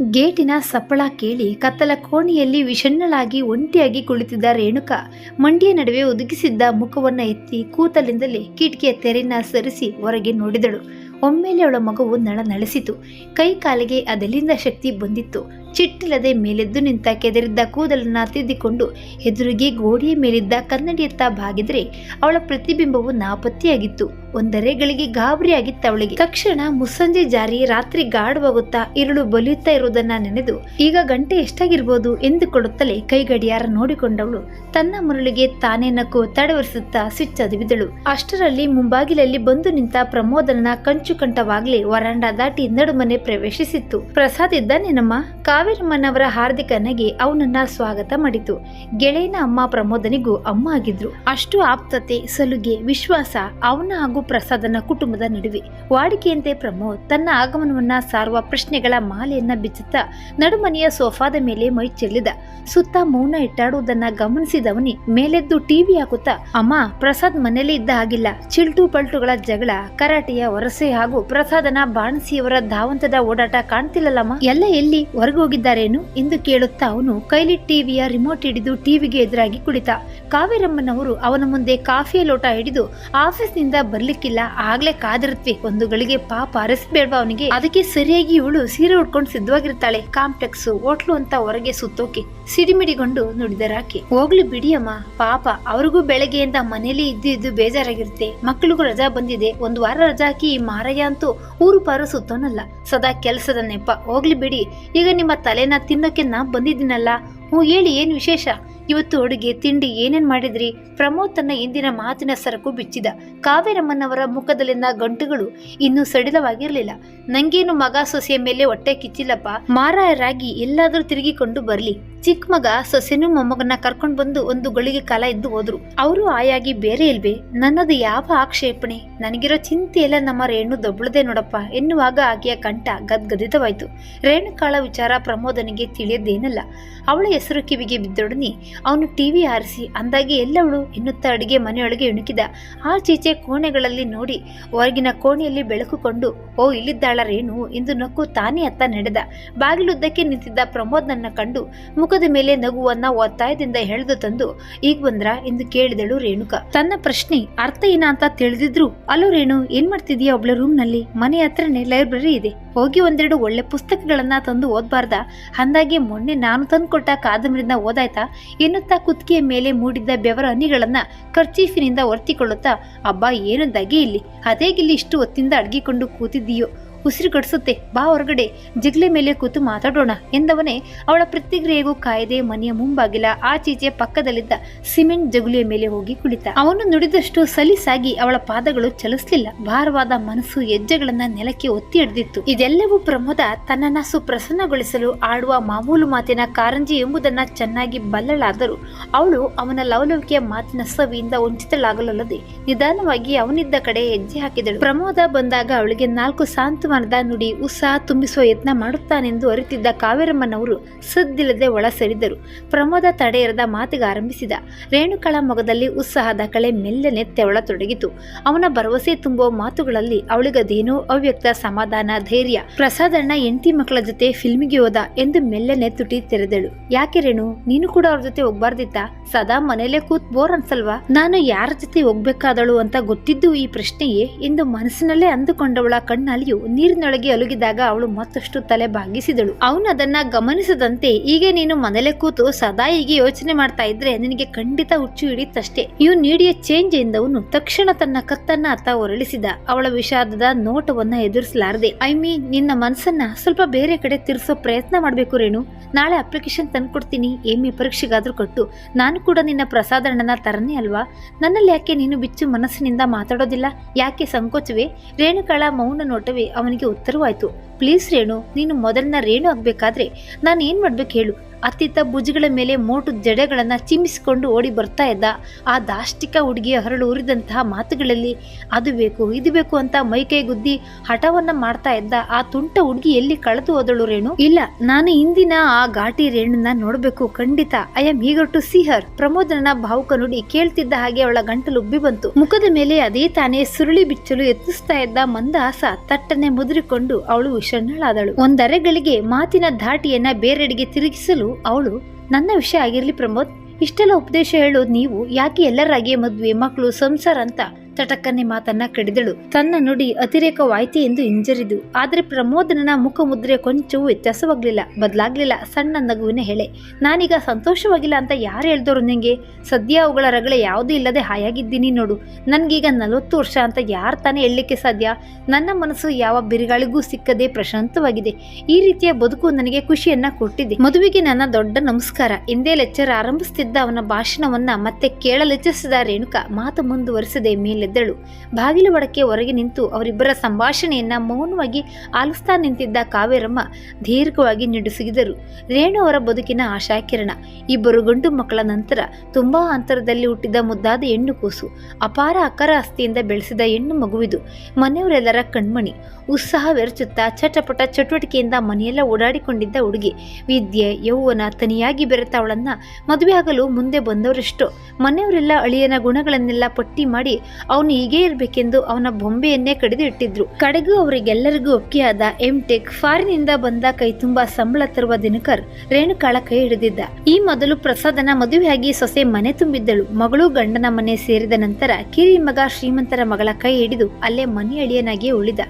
ಗೇಟಿನ ಸಪ್ಪಳ ಕೇಳಿ ಕತ್ತಲ ಕೋಣೆಯಲ್ಲಿ ವಿಷಣ್ಣಳಾಗಿ ಒಂಟಿಯಾಗಿ ಕುಳಿತಿದ್ದ ರೇಣುಕ ಮಂಡಿಯ ನಡುವೆ ಒದಗಿಸಿದ್ದ ಮುಖವನ್ನ ಎತ್ತಿ ಕೂತಲಿಂದಲೇ ಕಿಟಕಿಯ ತೆರೆನ ಸರಿಸಿ ಹೊರಗೆ ನೋಡಿದಳು. ಒಮ್ಮೆಲೆ ಅವಳ ಮಗುವು ನಳನಳಿಸಿತು ಕೈ ಕಾಲಿಗೆ ಅದೆಲ್ಲಿಂದ ಶಕ್ತಿ ಬಂದಿತ್ತು? ಚಿಟ್ಟಿಲ್ಲದೆ ಮೇಲೆದ್ದು ನಿಂತ ಕೆದರಿದ್ದ ಕೂದಲನ್ನ ತಿದ್ದಿಕೊಂಡು ಎದುರಿಗೆ ಗೋಡೆಯ ಮೇಲಿದ್ದ ಕನ್ನಡಿಯತ್ತ ಬಾಗಿದ್ರೆ ಅವಳ ಪ್ರತಿಬಿಂಬವು ನಾಪತ್ತೆಯಾಗಿತ್ತು. ಒಂದರೆಗಳಿಗೆ ಗಾಬರಿಯಾಗಿತ್ತ ಅವಳಿಗೆ. ತಕ್ಷಣ ಮುಸ್ಸಂಜೆ ಜಾರಿ ರಾತ್ರಿ ಗಾಢವಾಗುತ್ತಾ ಇರುಳು ಬಲಿಯುತ್ತಾ ಇರುವುದನ್ನ ನೆನೆದು, ಈಗ ಗಂಟೆ ಎಷ್ಟಾಗಿರ್ಬೋದು ಎಂದುಕೊಳ್ಳುತ್ತಲೇ ಕೈಗಡಿಯಾರ ನೋಡಿಕೊಂಡವಳು. ತನ್ನ ಮುರಳಿಗೆ ತಾನೇ ನಕ್ಕು ತಡವರಿಸುತ್ತಾ ಸ್ವಿಚ್ ಅದುಬಿದಳು ಅಷ್ಟರಲ್ಲಿ ಮುಂಬಾಗಿಲಲ್ಲಿ ಬಂದು ನಿಂತ ಪ್ರಮೋದನ ಕಂಚು ಕಂಠವಾಗ್ಲೇ ವರಾಂಡ ದಾಟಿ ನಡುಮನೆ ಪ್ರವೇಶಿಸಿತ್ತು. ಪ್ರಸಾದ್ ಇದ್ದಾನೇನಮ್ಮ? ಕಾವೇರಮ್ಮನವರ ಹಾರ್ದಿಕ ನಗೆ ಅವನನ್ನ ಸ್ವಾಗತ ಮಾಡಿತು. ಗೆಳೆಯನ ಅಮ್ಮ ಪ್ರಮೋದನಿಗೂ ಅಮ್ಮ ಆಗಿದ್ರು. ಅಷ್ಟು ಆಪ್ತತೆ, ಸಲುಗೆ, ವಿಶ್ವಾಸ, ಅವನ ಹಾಗೂ ಪ್ರಸಾದನ ಕುಟುಂಬದ ನಡುವೆ. ವಾಡಿಕೆಯಂತೆ ಪ್ರಮೋದ್ ತನ್ನ ಆಗಮನವನ್ನ ಸಾರುವ ಪ್ರಶ್ನೆಗಳ ಮಾಲೆಯನ್ನ ಬಿಚ್ಚುತ್ತಾ ನಡುಮನೆಯ ಸೋಫಾದ ಮೇಲೆ ಮೈ ಚೆಲ್ಲಿದ. ಸುತ್ತ ಮೌನ ಇಟ್ಟಾಡುವುದನ್ನ ಗಮನಿಸಿದವನಿ ಮೇಲೆದ್ದು ಟಿವಿ ಹಾಕುತ್ತಾ, ಅಮ್ಮ, ಪ್ರಸಾದ್ ಮನೆಯಲ್ಲಿ ಇದ್ದ ಹಾಗಿಲ್ಲ. ಚಿಲ್ಟು ಪಲ್ಟುಗಳ ಜಗಳ, ಕರಾಟೆಯ ವರಸೆ ಹಾಗೂ ಪ್ರಸಾದನ ಬಾಣಸಿಯವರ ಧಾವಂತದ ಓಡಾಟ ಕಾಣ್ತಿಲ್ಲಲ್ಲಮ್ಮ. ಎಲ್ಲ ಎಲ್ಲಿ? ಹೊರಗೆ ಹೋಗಿದ್ದಾರೇನು ಎಂದು ಕೇಳುತ್ತಾ ಅವನು ಕೈಲಿ ಟಿವಿಯ ರಿಮೋಟ್ ಹಿಡಿದು ಟಿವಿಗೆ ಎದುರಾಗಿ ಕುಳಿತ. ಕಾವೇರಮ್ಮನವರು ಅವನ ಮುಂದೆ ಕಾಫಿಯ ಲೋಟ ಹಿಡಿದು ಆಫೀಸ್ನಿಂದ ಬರ್ಲಿಕ್ಕಿಲ್ಲ. ಆಗ್ಲೇ ಕಾದಿರುತ್ವಿ. ಒಂದು ಗಳಿಗೆ ಪಾಪ ಅರಸ್ಬೇಡ್ವಾ ಅವನಿಗೆ? ಅದಕ್ಕೆ ಸರಿಯಾಗಿ ಇವಳು ಸೀರೆ ಉಟ್ಕೊಂಡು ಸಿದ್ಧವಾಗಿರ್ತಾಳೆ. ಕಾಂಪ್ಲೆಕ್ಸ್, ಹೋಟ್ಲು ಅಂತ ಹೊರಗೆ ಸುತ್ತೋಕೆ ಸಿಡಿಮಿಡಿಗೊಂಡು ನುಡಿದರಾಕೆ ಹೋಗ್ಲಿ ಬಿಡಿಯಮ್ಮ. ಪಾಪ, ಅವ್ರಿಗೂ ಬೆಳಗ್ಗೆಯಿಂದ ಮನೇಲಿ ಇದ್ದು ಇದ್ದು ಬೇಜಾರಾಗಿರುತ್ತೆ. ಮಕ್ಕಳಿಗೂ ರಜಾ ಬಂದಿದೆ. ಒಂದು ವಾರ ರಜಾ ಹಾಕಿ ಮಾರಯ್ಯ ಅಂತೂ ಊರು ಪಾರು ಸುತ್ತೋನಲ್ಲ. ಸದಾ ಕೆಲಸದ ನೆಪ. ಹೋಗ್ಲಿ ಬಿಡಿ. ಈಗ ನಿಮ್ಮ ತಲೆನ ತಿನ್ನೋಕೆ ನಾ ಬಂದಿದ್ದೀನಲ್ಲ? ಹ್ಞೂ, ಹೇಳಿ, ಏನು ವಿಶೇಷ? ಇವತ್ತು ಅಡುಗೆ, ತಿಂಡಿ ಏನೇನು ಮಾಡಿದ್ರಿ? ಪ್ರಮೋದ್ ತನ್ನ ಇಂದಿನ ಮಾತಿನ ಸರಕು ಬಿಚ್ಚಿದ. ಕಾವೇರಮ್ಮನವರ ಮುಖದಲ್ಲಿನ ಗಂಟುಗಳು ಇನ್ನೂ ಸಡಿಲವಾಗಿರಲಿಲ್ಲ. ನಂಗೇನು ಮಗ ಸೊಸೆಯ ಮೇಲೆ ಹೊಟ್ಟೆ ಕಿಚ್ಚಿಲ್ಲಪ್ಪ? ಮಾರಾಯರಾಗಿ ಎಲ್ಲಾದರೂ ತಿರುಗಿಕೊಂಡು ಬರ್ಲಿ. ಚಿಕ್ಕ ಮಗ ಸೊಸೆನು ಮೊಮ್ಮಗನ ಕರ್ಕೊಂಡು ಬಂದು ಒಂದು ಗಳಿಗೆ ಕಾಲ ಇದ್ದು ಹೋದ್ರು. ಅವರು ಆಯಾಗಿ, ಬೇರೆ ಇಲ್ವೇ, ನನ್ನದು ಯಾವ ಆಕ್ಷೇಪಣೆ? ನನಗಿರೋ ಚಿಂತೆ ಎಲ್ಲ ನಮ್ಮ ರೇಣು ದೊಬ್ಬಳದೆ ನೋಡಪ್ಪ ಎನ್ನುವಾಗ ಆಕೆಯ ಕಂಠ ಗದ್ಗದಿತವಾಯ್ತು ರೇಣುಕಾಳ ವಿಚಾರ ಪ್ರಮೋದನಿಗೆ ತಿಳಿಯದೇನಲ್ಲ. ಅವಳ ಹೆಸರು ಕಿವಿಗೆ ಬಿದ್ದೊಡನೆ ಅವನು ಟಿವಿ ಆರಿಸಿ, ಅಂದಾಗೆ ಎಲ್ಲವಳು? ಎನ್ನುತ್ತಾ ಅಡುಗೆ ಮನೆಯೊಳಗೆ ಇಣುಕಿದ. ಆ ಚೀಚೆ ಕೋಣೆಗಳಲ್ಲಿ ನೋಡಿ ಹೊರಗಿನ ಕೋಣೆಯಲ್ಲಿ ಬೆಳಕುಕೊಂಡು ಓ, ಇಲ್ಲಿದ್ದಾಳ ರೇಣು ಎಂದು ನಕ್ಕು ತಾನೇ ಅತ್ತ ನಡೆದ. ಬಾಗಿಲುದ್ದಕ್ಕೆ ನಿಂತಿದ್ದ ಪ್ರಮೋದ್ನನ್ನ ಕಂಡು ಮುಖದ ಮೇಲೆ ನಗುವನ್ನ ಒತ್ತಾಯದಿಂದ ಎಳೆದು ತಂದು, ಈಗ ಬಂದ್ರ? ಎಂದು ಕೇಳಿದಳು ರೇಣುಕ. ತನ್ನ ಪ್ರಶ್ನೆ ಅರ್ಥ ಏನ ಅಂತ ತಿಳಿದಿದ್ರು ಅಲ್ಲೋ ರೇಣು, ಏನ್ ಮಾಡ್ತಿದ್ಯಾ ಒಬ್ಳ ರೂಮ್ನಲ್ಲಿ ಮನೆ ಹತ್ರನೇ ಲೈಬ್ರರಿ ಇದೆ. ಹೋಗಿ ಒಂದೆರಡು ಒಳ್ಳೆ ಪುಸ್ತಕಗಳನ್ನ ತಂದು ಓದ್ಬಾರ್ದ. ಅಂದಾಗೆ ಮೊನ್ನೆ ನಾನು ತಂದುಕೊಟ್ಟ ಕಾದಂಬರಿನ ಓದಾಯ್ತಾ? ಎನ್ನುತ್ತಾ ಕುತ್ತಿಗೆಯ ಮೇಲೆ ಮೂಡಿದ್ದ ಬೆವರ ಹನಿಗಳನ್ನ ಕರ್ಚೀಫಿನಿಂದ ಒರ್ತಿಕೊಳ್ಳುತ್ತಾ, ಅಬ್ಬಾ ದಗೆ ಇಲ್ಲಿ? ಅದೇಗಿಲ್ಲಿ ಇಷ್ಟು ಹೊತ್ತಿಂದ ಅಡ್ಗಿಕೊಂಡು ಕೂತಿದ್ದೀಯೋ? ಉಸಿರು ಕಡಿಸುತ್ತೆ ಬಾ ಹೊರಗಡೆ. ಜಿಗ್ಲೆ ಮೇಲೆ ಕೂತು ಮಾತಾಡೋಣ ಎಂದವನೇ ಅವಳ ಪ್ರತಿಕ್ರಿಯೆಗೂ ಕಾಯದೆ ಮನೆಯ ಮುಂಬಾಗಿಲ ಆಚೀಚೆ ಪಕ್ಕದಲ್ಲಿದ್ದ ಸಿಮೆಂಟ್ ಜಗುಲಿಯ ಮೇಲೆ ಹೋಗಿ ಕುಳಿತ. ಅವನು ನುಡಿದಷ್ಟು ಸಲೀಸಾಗಿ ಅವಳ ಪಾದಗಳು ಚಲಿಸಲಿಲ್ಲ. ಭಾರವಾದ ಮನಸ್ಸು ಹೆಜ್ಜೆಗಳನ್ನ ನೆಲಕ್ಕೆ ಒತ್ತಿ ಹಿಡಿದಿತ್ತು. ಇದೆಲ್ಲವೂ ಪ್ರಮೋದ ತನ್ನನ್ನ ಸುಪ್ರಸನ್ನಗೊಳಿಸಲು ಆಡುವ ಮಾಮೂಲು ಮಾತಿನ ಕಾರಂಜಿ ಎಂಬುದನ್ನ ಚೆನ್ನಾಗಿ ಬಲ್ಲಳಾದರೂ ಅವಳು ಅವನ ಲವಲವಿಕೆಯ ಮಾತಿನ ಸವಿಯಿಂದ ವಂಚಿತಳಾಗಲಲ್ಲದೆ ನಿಧಾನವಾಗಿ ಅವನಿದ್ದ ಕಡೆ ಹೆಜ್ಜೆ ಹಾಕಿದಳು. ಪ್ರಮೋದ ಬಂದಾಗ ಅವಳಿಗೆ ನಾಲ್ಕು ಸಾಂತ್ವನದ ನುಡಿ ಉತ್ಸಾಹ ತುಂಬಿಸುವ ಯತ್ನ ಮಾಡುತ್ತಾನೆಂದು ಅರಿತಿದ್ದ ಕಾವೇರಮ್ಮನವರು ಸದ್ದಿಲ್ಲದೆ ಒಳ ಸರಿದರು. ಪ್ರಮೋದ ತಡೆಯರದ ಮಾತಿಗೆ ಆರಂಭಿಸಿದ. ರೇಣುಕಳ ಮೊಗದಲ್ಲಿ ಉತ್ಸಾಹದ ಕಳೆ ಮೆಲ್ಲನೆ ತೆವಳತೊಡಗಿತು ಅವನ ಭರವಸೆ ತುಂಬುವ ಮಾತುಗಳಲ್ಲಿ ಅವಳಿಗದೇನೋ ಅವ್ಯಕ್ತ ಸಮಾಧಾನ, ಧೈರ್ಯ. ಪ್ರಸಾದಣ್ಣ ಎಂಟಿ ಮಕ್ಕಳ ಜೊತೆ ಫಿಲ್ಮಿಗೆ ಹೋದ ಎಂದು ಮೆಲ್ಲನೆ ತುಟಿ ತೆರೆದಳು. ಯಾಕೆ ರೇಣು, ನೀನು ಕೂಡ ಅವ್ರ ಜೊತೆ ಹೋಗ್ಬಾರ್ದಿತ್ತ? ಸದಾ ಮನೇಲೆ ಕೂತ್ ಬೋರ್ ಅನ್ಸಲ್ವಾ? ನಾನು ಯಾರ ಜೊತೆ ಹೋಗ್ಬೇಕಾದಳು ಅಂತ ಗೊತ್ತಿದ್ದು ಈ ಪ್ರಶ್ನೆಯೇ? ಎಂದು ಮನಸ್ಸಿನಲ್ಲೇ ಅಂದುಕೊಂಡವಳ ಕಣ್ಣಾಲಿಯು ನೀರಿನೊಳಗೆ ಅಲುಗಿದಾಗ ಅವಳು ಮತ್ತಷ್ಟು ತಲೆ ಬಾಗಿಸಿದಳು. ಅವನು ಅದನ್ನ ಗಮನಿಸದಂತೆ ಈಗ ನೀನು ಮನೇಲೆ ಕೂತು ಸದಾ ಹೀಗೆ ಯೋಚನೆ ಮಾಡ್ತಾ ಇದ್ರೆ ನಿನಗೆ ಖಂಡಿತ ಹುಚ್ಚು ಹಿಡಿಯುತ್ತಷ್ಟೇ ಇವು ನೀಡಿಯ ಚೇಂಜ್ ಎಂದವನು ತಕ್ಷಣ ತನ್ನ ಕತ್ತನ್ನ ಅತ್ತ ಹೊರಳಿಸಿದ ಅವಳ ವಿಷಾದದ ನೋಟವನ್ನ ಎದುರಿಸಲಾರದೆ. ಐ ಮೀನ್ ನಿನ್ನ ಮನಸ್ಸನ್ನ ಸ್ವಲ್ಪ ಬೇರೆ ಕಡೆ ತಿರ್ಸೋ ಪ್ರಯತ್ನ ಮಾಡ್ಬೇಕು ರೇಣು. ನಾಳೆ ಅಪ್ಲಿಕೇಶನ್ ತಂದ್ಕೊಡ್ತೀನಿ. ಕೊಡ್ತೀನಿ ಎಮ್ಮಿ ಪರೀಕ್ಷೆಗಾದ್ರೂ ಕೊಟ್ಟು. ನಾನು ಕೂಡ ನಿನ್ನ ಪ್ರಸಾದಣ್ಣನ ತರನೇ ಅಲ್ವಾ? ನನ್ನಲ್ಲಿ ಯಾಕೆ ನೀನು ಬಿಚ್ಚು ಮನಸ್ಸಿನಿಂದ ಮಾತಾಡೋದಿಲ್ಲ? ಯಾಕೆ ಸಂಕೋಚವೇ? ರೇಣುಕಾಳ ಮೌನ ನೋಟವೇ ಅವನಿಗೆ ಉತ್ತರವಾಯ್ತು. ಪ್ಲೀಸ್ ರೇಣು, ನೀನು ಮೊದಲಿನ ರೇಣು ಆಗಬೇಕಾದ್ರೆ ನಾನು ಏನು ಮಾಡ್ಬೇಕು ಹೇಳು. ಅತ್ತಿತ್ತ ಭುಜಗಳ ಮೇಲೆ ಮೋಟು ಜಡೆಗಳನ್ನು ಚಿಮ್ಮಿಸಿಕೊಂಡು ಓಡಿ ಬರ್ತಾ ಇದ್ದ. ಆ ದಾಷ್ಟಿಕ ಹುಡುಗಿಯ ಹರಳು ಉರಿದಂತಹ ಮಾತುಗಳಲ್ಲಿ, ಅದು ಬೇಕು, ಇದು ಬೇಕು ಅಂತ ಮೈಕೈ ಗುದ್ದಿ ಹಠವನ್ನು ಮಾಡ್ತಾ ಇದ್ದ ಆ ತುಂಟ ಹುಡುಗಿ ಎಲ್ಲಿ ಕಳೆದು ಹೋದಳು ರೇಣು? ಇಲ್ಲ, ನಾನು ಇಂದಿನ ಆ ಘಾಟಿ ರೇಣುನ ನೋಡಬೇಕು, ಖಂಡಿತ. I am eager to see her ಪ್ರಮೋದನ ಭಾವುಕ ನುಡಿ ಕೇಳ್ತಿದ್ದ ಹಾಗೆ ಅವಳ ಗಂಟಲು ಉಬ್ಬಿ ಬಂತು. ಮುಖದ ಮೇಲೆ ಅದೇ ತಾನೇ ಸುರುಳಿ ಬಿಚ್ಚಲು ಯತ್ನಿಸ್ತಾ ಇದ್ದ ಮಂದಹಾಸ ತಟ್ಟನೆ ಮುದುರಿಕೊಂಡು ಅವಳು ವಿಷಣ್ಣಳಾದಳು ಒಂದರೆಗಳಿಗೆ ಮಾತಿನ ಧಾಟಿಯನ್ನ ಬೇರೆಡೆಗೆ ತಿರುಗಿಸಲು ಅವಳು, ನನ್ನ ವಿಷಯ ಆಗಿರ್ಲಿ ಪ್ರಮೋದ್, ಇಷ್ಟೆಲ್ಲ ಉಪದೇಶ ಹೇಳೋದು ನೀವು ಯಾಕೆ ಎಲ್ಲರಾಗೆ ಮದುವೆ, ಮಕ್ಕಳು, ಸಂಸಾರ ಅಂತ ತಟಕ್ಕನೆ ಮಾತನ್ನ ಕಡಿದಳು. ತನ್ನ ನುಡಿ ಅತಿರೇಕವಾಯ್ತು ಎಂದು ಹಿಂಜರಿದು, ಆದರೆ ಪ್ರಮೋದನ ಮುಖಮುದ್ರೆ ಕೊಂಚವೂ ವ್ಯತ್ಯಾಸವಾಗ್ಲಿಲ್ಲ. ಬದಲಾಗ್ಲಿಲ್ಲ, ಸಣ್ಣ ನಗುವಿನ ಹೇಳೆ ನಾನೀಗ ಸಂತೋಷವಾಗಿಲ್ಲ ಅಂತ ಯಾರು ಹೇಳ್ದವ್ರು ನಿಂಗೆ? ಸದ್ಯ ಅವುಗಳ ರಗಳೆ ಯಾವುದೂ ಇಲ್ಲದೆ ಹಾಯಾಗಿದ್ದೀನಿ ನೋಡು. ನನಗೀಗ ನಲವತ್ತು ವರ್ಷ ಅಂತ ಯಾರು ತಾನೇ ಹೇಳಲಿಕ್ಕೆ ಸಾಧ್ಯ? ನನ್ನ ಮನಸ್ಸು ಯಾವ ಬಿರುಗಾಳಿಗೂ ಸಿಕ್ಕದೆ ಪ್ರಶಾಂತವಾಗಿದೆ. ಈ ರೀತಿಯ ಬದುಕು ನನಗೆ ಖುಷಿಯನ್ನ ಕೊಟ್ಟಿದೆ. ಮದುವೆಗೆ ನನ್ನ ದೊಡ್ಡ ನಮಸ್ಕಾರ. ಎಂದೇ ಲೆಕ್ಚರ್ ಆರಂಭಿಸುತ್ತಿದ್ದ ಅವನ ಭಾಷಣವನ್ನ ಮತ್ತೆ ಕೇಳಲೆಚ್ಚಿಸಿದ ರೇಣುಕಾ, ಮಾತು ಮುಂದುವರಿಸದೆ ಮೇಲೆದ್ದಳು ಬಾಗಿಲು ಒಡಕ್ಕೆ ಹೊರಗೆ ನಿಂತು ಅವರಿಬ್ಬರ ಸಂಭಾಷಣೆಯನ್ನ ಮೌನವಾಗಿ ಆಲಿಸ್ತಾ ನಿಂತಿದ್ದ ಕಾವೇರಮ್ಮ ದೀರ್ಘವಾಗಿ ನಿಡುಸುಗಿದರು ರೇಣು ಅವರ ಬದುಕಿನ ಆಶಾಕಿರಣ. ಇಬ್ಬರು ಗಂಡು ಮಕ್ಕಳ ನಂತರ ತುಂಬಾ ಅಂತರದಲ್ಲಿ ಹುಟ್ಟಿದ ಮುದ್ದಾದ ಹೆಣ್ಣು ಕೂಸು. ಅಪಾರ ಅಕರ ಆಸ್ತಿಯಿಂದ ಬೆಳೆಸಿದ ಹೆಣ್ಣು ಮಗುವಿದು. ಮನೆಯವರೆಲ್ಲರ ಕಣ್ಮಣಿ. ಉತ್ಸಾಹವೆರಚುತ್ತಾ ಚಟಪಟ ಚಟುವಟಿಕೆಯಿಂದ ಮನೆಯೆಲ್ಲ ಓಡಾಡಿಕೊಂಡಿದ್ದ ಹುಡುಗಿ. ವಿದ್ಯೆ, ಯೌವನ, ತನಿಯಾಗಿ ಬೆರೆತ ಅವಳನ್ನ ಮದುವೆಯಾಗಲು ಮುಂದೆ ಬಂದವರೆಷ್ಟು. ಮನೆಯವರೆಲ್ಲ ಅಳಿಯನ ಗುಣಗಳನ್ನೆಲ್ಲ ಪಟ್ಟಿ ಮಾಡಿ ಅವನು ಹೀಗೇ ಇರಬೇಕೆಂದು ಅವನ ಬೊಂಬೆಯನ್ನೇ ಕಡಿದು ಇಟ್ಟಿದ್ರು ಕಡೆಗೂ ಅವರಿಗೆಲ್ಲರಿಗೂ ಒಪ್ಪಿಯಾದ ಎಂ ಟೆಕ್ ಫಾರಿನಿಂದ ಬಂದ ಕೈ ತುಂಬಾ ಸಂಬಳ ತರುವ ದಿನಕರ್ ರೇಣುಕಾಳ ಕೈ ಹಿಡಿದಿದ್ದ. ಈ ಮೊದಲು ಪ್ರಸಾದನ ಮದುವೆಯಾಗಿ ಸೊಸೆ ಮನೆ ತುಂಬಿದ್ದಳು. ಮಗಳು ಗಂಡನ ಮನೆ ಸೇರಿದ ನಂತರ ಕಿರಿ ಮಗ ಶ್ರೀಮಂತರ ಮಗಳ ಕೈ ಹಿಡಿದು ಅಲ್ಲೇ ಮನೆ ಅಳಿಯನಾಗಿಯೇ ಉಳಿದ.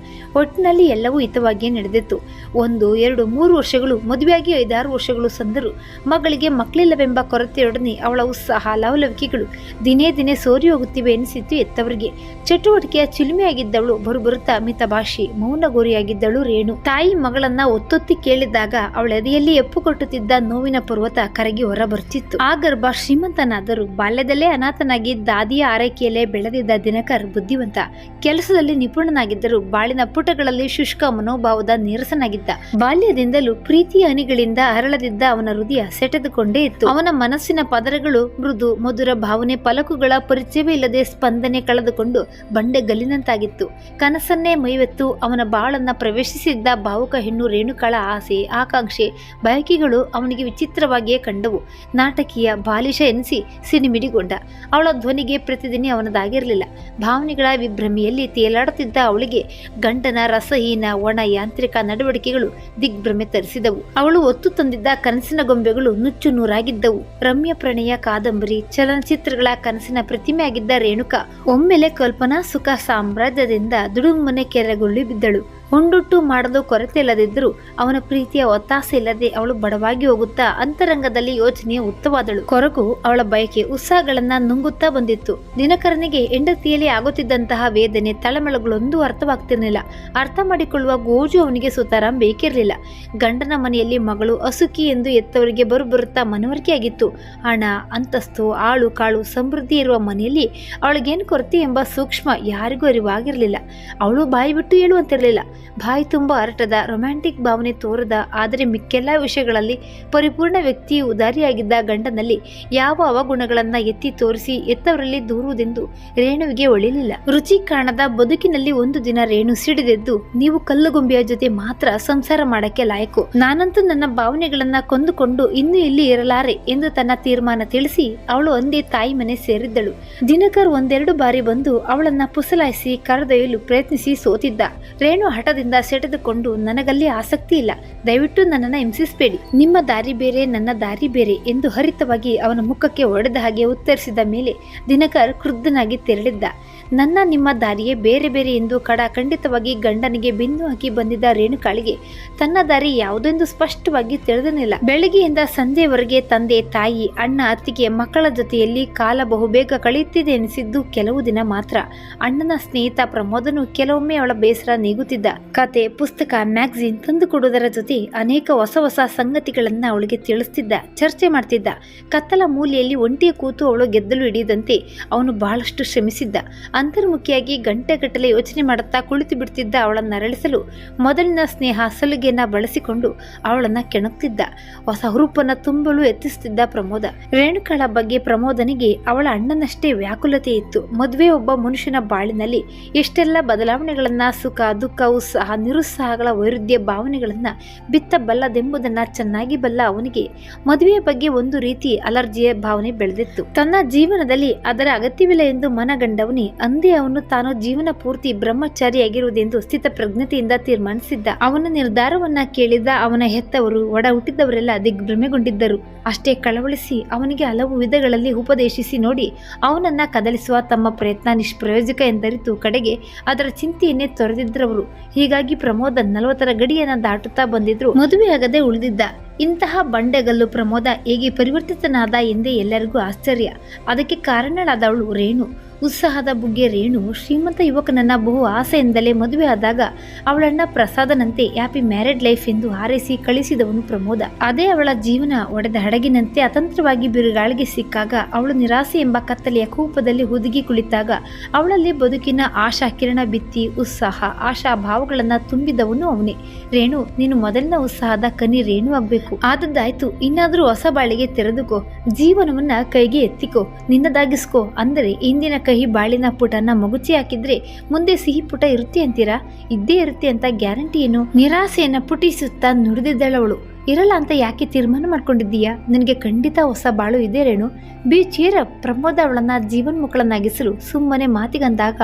ಒಟ್ಟಿನಲ್ಲಿ ಎಲ್ಲವೂ ಹಿತವಾಗಿಯೇ ನಡೆದಿತ್ತು. ಒಂದು, ಎರಡು, ಮೂರು ವರ್ಷಗಳು, ಮದುವೆಯಾಗಿ ಐದಾರು ವರ್ಷಗಳು ಸಂದರು. ಮಗಳಿಗೆ ಮಕ್ಕಳಿಲ್ಲವೆಂಬ ಕೊರತೆಯೊಡನೆ ಅವಳ ಉತ್ಸಾಹ, ಲವಲವಿಕೆಗಳು ದಿನೇ ದಿನೇ ಸೋರಿ ಹೋಗುತ್ತಿವೆ ಎನಿಸಿತ್ತು ಎತ್ತವರಿಗೆ ಚಟುವಟಿಕೆಯ ಚಿಲುಮೆಯಾಗಿದ್ದವಳು ಬರುಬರುತ್ತಾ ಮಿತಭಾಷಿ ಮೌನಗೋರಿಯಾಗಿದ್ದಳು ರೇಣು. ತಾಯಿ ಮಗಳನ್ನ ಒತ್ತೊತ್ತಿ ಕೇಳಿದಾಗ ಅವಳ ಎದೆಯಲ್ಲಿ ಎಪ್ಪು ಕೊಟ್ಟುತ್ತಿದ್ದ ನೋವಿನ ಪರ್ವತ ಕರಗಿ ಹೊರಬರುತ್ತಿತ್ತು. ಆ ಗರ್ಭ ಶ್ರೀಮಂತನಾದರೂ ಬಾಲ್ಯದಲ್ಲೇ ಅನಾಥನಾಗಿ ದಾದಿಯ ಆರೈಕೆಯಲ್ಲೇ ಬೆಳೆದಿದ್ದ ದಿನಕರ್ ಬುದ್ಧಿವಂತ. ಕೆಲಸದಲ್ಲಿ ನಿಪುಣನಾಗಿದ್ದರೂ ಬಾಳಿನ ಪುಟಗಳಲ್ಲಿ ಶುಷ್ಕ ಮನೋಭಾವದ ನೀರಸನಾಗಿದ್ದ. ಬಾಲ್ಯದಿಂದಲೂ ಪ್ರೀತಿಯ ಹನಿಗಳಿಂದ ಅರಳದಿದ್ದ ಅವನ ಹೃದಯ ಸೆಟೆದುಕೊಂಡೇ ಇತ್ತು. ಅವನ ಮನಸ್ಸಿನ ಪದರಗಳು, ಮೃದು, ಮಧುರ ಭಾವನೆ ಫಲಕುಗಳ ಪರಿಚಯವೇ ಇಲ್ಲದೆ ಸ್ಪಂದನೆ ಕಳೆದುಕೊಂಡು ಬಂಡೆ ಗಲ್ಲಿನಂತಾಗಿತ್ತು ಕನಸನ್ನೇ ಮೈವೆತ್ತು ಅವನ ಬಾಳನ್ನ ಪ್ರವೇಶಿಸಿದ್ದ ಭಾವುಕ ಹೆಣ್ಣು ರೇಣುಕಾಳ ಆಸೆ, ಆಕಾಂಕ್ಷೆ, ಬಯಕೆಗಳು ಅವನಿಗೆ ವಿಚಿತ್ರವಾಗಿಯೇ ಕಂಡವು. ನಾಟಕೀಯ ಬಾಲಿಶ ಎನಿಸಿ ಸಿನಿಮಿಡಿಗೊಂಡ. ಅವಳ ಧ್ವನಿಗೆ ಪ್ರತಿದಿನ ಅವನದಾಗಿರಲಿಲ್ಲ. ಭಾವನೆಗಳ ವಿಭ್ರಮೆಯಲ್ಲಿ ತೇಲಾಡುತ್ತಿದ್ದ ಅವಳಿಗೆ ಗಂಡನ ರಸಹೀನ, ಒಣ ಯಾಂತ್ರಿಕ ನಡವಳಿಕೆಗಳು ದಿಗ್ಭ್ರಮೆ ತರಿಸಿದವು. ಅವಳು ಒತ್ತು ತಂದಿದ್ದ ಕನಸಿನ ಗೊಂಬೆಗಳು ನುಚ್ಚು ನೂರಾಗಿದ್ದವು. ರಮ್ಯ, ಪ್ರಣಯ, ಕಾದಂಬರಿ, ಚಲನಚಿತ್ರಗಳ ಕನಸಿನ ಪ್ರತಿಮೆಯಾಗಿದ್ದ ರೇಣುಕಾ ಒಮ್ಮೆಲೆ ಕಲ್ಪನಾ ಸುಖ ಸಾಮ್ರಾಜ್ಯದಿಂದ ದುಡುಮನೆ ಕೆರೆಗೊಳ್ಳಿ ಬಿದ್ದಳು. ಉಂಡುಟ್ಟು ಮಾಡಲು ಕೊರತೆ ಇಲ್ಲದಿದ್ದರೂ ಅವನ ಪ್ರೀತಿಯ ಒತ್ತಾಸೆ ಇಲ್ಲದೆ ಅವಳು ಬಡವಾಗಿ ಹೋಗುತ್ತಾ ಅಂತರಂಗದಲ್ಲಿ ಯೋಚನೆಯ ಉತ್ತವಾದಳು. ಕೊರಗು ಅವಳ ಬಯಕೆ ಉತ್ಸಾಹಗಳನ್ನ ನುಂಗುತ್ತಾ ಬಂದಿತ್ತು. ದಿನಕರನಿಗೆ ಹೆಂಡತಿಯಲ್ಲಿ ಆಗುತ್ತಿದ್ದಂತಹ ವೇದನೆ ತಳಮಳಗಳೊಂದು ಅರ್ಥವಾಗ್ತಿರಲಿಲ್ಲ. ಅರ್ಥ ಮಾಡಿಕೊಳ್ಳುವ ಗೋಜು ಅವನಿಗೆ ಸುತಾರಾಮ್ ಬೇಕಿರಲಿಲ್ಲ. ಗಂಡನ ಮನೆಯಲ್ಲಿ ಮಗಳು ಅಸುಕಿ ಎಂದು ಎತ್ತವರಿಗೆ ಬರುಬರುತ್ತಾ ಮನವರಿಕೆಯಾಗಿತ್ತು. ಹಣ, ಅಂತಸ್ತು, ಆಳು ಕಾಳು ಸಮೃದ್ಧಿ ಇರುವ ಮನೆಯಲ್ಲಿ ಅವಳಿಗೇನು ಕೊರತೆ ಎಂಬ ಸೂಕ್ಷ್ಮ ಯಾರಿಗೂ ಅರಿವಾಗಿರಲಿಲ್ಲ. ಅವಳು ಬಾಯಿ ಬಿಟ್ಟು ಹೇಳುವಂತಿರಲಿಲ್ಲ. ಬಾಯಿ ತುಂಬ ಅರಟದ ರೊಮ್ಯಾಂಟಿಕ್ ಭಾವನೆ ತೋರದ, ಆದರೆ ಮಿಕ್ಕೆಲ್ಲ ವಿಷಯಗಳಲ್ಲಿ ಪರಿಪೂರ್ಣ ವ್ಯಕ್ತಿಯು ಉದಾರಿಯಾಗಿದ್ದ ಗಂಡನಲ್ಲಿ ಯಾವ ಅವಗುಣಗಳನ್ನ ಎತ್ತಿ ತೋರಿಸಿ ಎತ್ತವರಲ್ಲಿ ದೂರುವುದೆಂದು ರೇಣುವಿಗೆ ಒಳಿಲಿಲ್ಲ. ರುಚಿ ಕಾಣದ ಬದುಕಿನಲ್ಲಿ ಒಂದು ದಿನ ರೇಣು ಸಿಡಿದೆದ್ದು, ನೀವು ಕಲ್ಲುಗೊಂಬೆಯ ಜೊತೆ ಮಾತ್ರ ಸಂಸಾರ ಮಾಡಕ್ಕೆ ಲಾಯಕು. ನಾನಂತೂ ನನ್ನ ಭಾವನೆಗಳನ್ನ ಕೊಂದುಕೊಂಡು ಇನ್ನು ಇಲ್ಲಿ ಇರಲಾರೆ ಎಂದು ತನ್ನ ತೀರ್ಮಾನ ತಿಳಿಸಿ ಅವಳು ಒಂದೇ ತಾಯಿ ಮನೆ ಸೇರಿದ್ದಳು. ದಿನಕರ್ ಒಂದೆರಡು ಬಾರಿ ಬಂದು ಅವಳನ್ನ ಪುಸಲಾಯಿಸಿ ಕರೆದೊಯ್ಯಲು ಪ್ರಯತ್ನಿಸಿ ಸೋತಿದ್ದ. ರೇಣು ಹಠದಿಂದ ಸೆಟೆದುಕೊಂಡು ನನಗಲ್ಲಿ ಆಸಕ್ತಿ ಇಲ್ಲ. ದಯವಿಟ್ಟು ನನ್ನನ್ನು ಹಿಂಸಿಸಬೇಡಿ. ನಿಮ್ಮ ದಾರಿ ಬೇರೆ, ನನ್ನ ದಾರಿ ಬೇರೆ ಎಂದು ಹರಿತವಾಗಿ ಅವನ ಮುಖಕ್ಕೆ ಒಡೆದ ಹಾಗೆ ಉತ್ತರಿಸಿದ ಮೇಲೆ ದಿನಕರ್ ಕ್ರುದ್ಧನಾಗಿ ತೆರಳಿದ್ದ. ನನ್ನ ನಿಮ್ಮ ದಾರಿಯೇ ಬೇರೆ ಬೇರೆ ಎಂದು ಕಡ ಖಂಡಿತವಾಗಿ ಗಂಡನಿಗೆ ಬಿಂದು ಹಾಕಿ ಬಂದಿದ್ದ ರೇಣುಕಾಳಿಗೆ ತನ್ನ ದಾರಿ ಯಾವುದೆಂದು ಸ್ಪಷ್ಟವಾಗಿ ತಿಳಿದನಿಲ್ಲ. ಬೆಳಗ್ಗೆಯಿಂದ ಸಂಜೆವರೆಗೆ ತಂದೆ, ತಾಯಿ, ಅಣ್ಣ, ಅತ್ತಿಗೆ, ಮಕ್ಕಳ ಜೊತೆಯಲ್ಲಿ ಕಾಲ ಬಹುಬೇಗ ಕಳೆಯುತ್ತಿದೆ ಎನಿಸಿದ್ದು ಕೆಲವು ದಿನ ಮಾತ್ರ. ಅಣ್ಣನ ಸ್ನೇಹಿತ ಪ್ರಮೋದನು ಕೆಲವೊಮ್ಮೆ ಅವಳ ಬೇಸರ ನೀಗುತ್ತಿದ್ದ. ಕತೆ, ಪುಸ್ತಕ, ಮ್ಯಾಗಝಿನ್ ತಂದು ಕೊಡುವುದರ ಜೊತೆ ಅನೇಕ ಹೊಸ ಹೊಸ ಸಂಗತಿಗಳನ್ನು ಅವಳಿಗೆ ತಿಳಿಸ್ತಿದ್ದ, ಚರ್ಚೆ ಮಾಡ್ತಿದ್ದ. ಕತ್ತಲ ಮೂಲೆಯಲ್ಲಿ ಒಂಟಿಯ ಕೂತು ಅವಳು ಗೆದ್ದಲು ಹಿಡಿಯದಂತೆ ಅವನು ಬಹಳಷ್ಟು ಶ್ರಮಿಸಿದ್ದ. ಅಂತರ್ಮುಖಿಯಾಗಿ ಗಂಟೆಗಟ್ಟಲೆ ಯೋಚನೆ ಮಾಡುತ್ತಾ ಕುಳಿತು ಬಿಡ್ತಿದ್ದ ಅವಳನ್ನು ಅರಳಿಸಲು ಮೊದಲಿನ ಸ್ನೇಹ ಸಲುಗೆಯನ್ನ ಬಳಸಿಕೊಂಡು ಅವಳನ್ನ ಕೆಣಕ್ತಿದ್ದ. ಹೊಸ ಹುರುಪನ್ನ ತುಂಬಲು ಯತ್ನಿಸುತ್ತಿದ್ದ ಪ್ರಮೋದ. ರೇಣುಕಾಳ ಬಗ್ಗೆ ಪ್ರಮೋದನಿಗೆ ಅವಳ ಅಣ್ಣನಷ್ಟೇ ವ್ಯಾಕುಲತೆ ಇತ್ತು. ಮದುವೆ ಒಬ್ಬ ಮನುಷ್ಯನ ಬಾಳಿನಲ್ಲಿ ಎಷ್ಟೆಲ್ಲ ಬದಲಾವಣೆಗಳನ್ನ, ಸುಖ ದುಃಖ ಉತ್ಸಾಹ ನಿರುತ್ಸಾಹಗಳ ವೈರುಧ್ಯ ಭಾವನೆಗಳನ್ನ ಬಿತ್ತಬಲ್ಲದೆಂಬುದನ್ನ ಚೆನ್ನಾಗಿ ಬಲ್ಲ ಅವನಿಗೆ ಮದುವೆಯ ಬಗ್ಗೆ ಒಂದು ರೀತಿ ಅಲರ್ಜಿಯ ಭಾವನೆ ಬೆಳೆದಿತ್ತು. ತನ್ನ ಜೀವನದಲ್ಲಿ ಅದರ ಅಗತ್ಯವಿಲ್ಲ ಎಂದು ಮನಗಂಡವನಿ ಅಂದೇ ಅವನು ತಾನು ಜೀವನ ಪೂರ್ತಿ ಬ್ರಹ್ಮಚಾರಿಯಾಗಿರುವುದೆಂದು ಸ್ಥಿತ ಪ್ರಜ್ಞತೆಯಿಂದ ತೀರ್ಮಾನಿಸಿದ್ದ. ಅವನ ನಿರ್ಧಾರವನ್ನ ಕೇಳಿದ ಅವನ ಹೆತ್ತವರು ಒಡ ಹುಟ್ಟಿದವರೆಲ್ಲ ದಿಗ್ಭ್ರಮೆಗೊಂಡಿದ್ದರು. ಅಷ್ಟೇ ಕಳವಳಿಸಿ ಅವನಿಗೆ ಹಲವು ವಿಧಗಳಲ್ಲಿ ಉಪದೇಶಿಸಿ ನೋಡಿ ಅವನನ್ನ ಕದಲಿಸುವ ತಮ್ಮ ಪ್ರಯತ್ನ ನಿಷ್ಪ್ರಯೋಜಕ ಎಂದರಿತು ಕಡೆಗೆ ಅದರ ಚಿಂತೆಯನ್ನೇ ತೊರೆದಿದ್ರವರು. ಹೀಗಾಗಿ ಪ್ರಮೋದ ನಲವತ್ತರ ಗಡಿಯನ್ನ ದಾಟುತ್ತಾ ಬಂದಿದ್ರು. ಮದುವೆಯಾಗದೆ ಉಳಿದಿದ್ದ. ಇಂತಹ ಬಂಡೆಗಲ್ಲು ಪ್ರಮೋದ ಹೇಗೆ ಪರಿವರ್ತಿತನಾದ ಎಂದೇ ಎಲ್ಲರಿಗೂ ಆಶ್ಚರ್ಯ. ಅದಕ್ಕೆ ಕಾರಣಳಾದವಳು ರೇಣು. ಉತ್ಸಾಹದ ಬುಗ್ಗೆ ರೇಣು ಶ್ರೀಮಂತ ಯುವಕನನ್ನ ಬಹು ಆಸೆಯಿಂದಲೇ ಮದುವೆ ಆದಾಗ ಅವಳನ್ನ ಪ್ರಸಾದನಂತೆ ಹ್ಯಾಪಿ ಮ್ಯಾರಿಡ್ ಲೈಫ್ ಎಂದು ಹಾರೈಸಿ ಕಳಿಸಿದವನು ಪ್ರಮೋದ. ಅದೇ ಅವಳ ಜೀವನ ಒಡೆದ ಹಡಗಿನಂತೆ ಅತಂತ್ರವಾಗಿ ಬಿರುಗಾಳಿಗೆ ಸಿಕ್ಕಾಗ ಅವಳು ನಿರಾಸೆ ಎಂಬ ಕತ್ತಲೆಯ ಕೂಪದಲ್ಲಿ ಹುದುಗಿ ಕುಳಿತಾಗ ಅವಳಲ್ಲಿ ಬದುಕಿನ ಆಶಾ ಕಿರಣ ಬಿತ್ತಿ ಉತ್ಸಾಹ, ಆಶಾ ಭಾವಗಳನ್ನ ತುಂಬಿದವನು ಅವನೇ. ರೇಣು, ನೀನು ಮೊದಲಿನ ಉತ್ಸಾಹದ ಕನಿ ರೇಣು ಆಗ್ಬೇಕು. ಆದದ್ದಾಯ್ತು, ಇನ್ನಾದರೂ ಹೊಸ ಬಾಳಿಗೆ ತೆರೆದುಕೋ. ಜೀವನವನ್ನ ಕೈಗೆ ಎತ್ತಿಕೋ. ನಿನ್ನದಾಗಿಸ್ಕೋ. ಅಂದರೆ ಇಂದಿನ ಕಹಿ ಬಾಳಿನ ಪುಟನ ಮಗುಚಿ ಹಾಕಿದ್ರೆ ಮುಂದೆ ಸಿಹಿ ಪುಟ ಇರುತ್ತೆ ಅಂತೀರಾ? ಇದ್ದೇ ಇರುತ್ತೆ ಅಂತ ಗ್ಯಾರಂಟಿ ಏನು? ನಿರಾಸೆಯನ್ನ ಪುಟಿಸುತ್ತಾ ನುಡಿದಿದ್ದಳವಳು ಇರಲ್ಲ ಅಂತ ಯಾಕೆ ತೀರ್ಮಾನ ಮಾಡ್ಕೊಂಡಿದ್ದೀಯಾ? ನನಗೆ ಖಂಡಿತ ಹೊಸ ಬಾಳು ಇದೆ ರೇಣು. ಬಿ. ಚೀರ ಪ್ರಮೋದ ಅವಳನ್ನ ಜೀವನ್ಮುಖಳನ್ನಾಗಿಸಲು ಸುಮ್ಮನೆ ಮಾತಿಗಂದಾಗ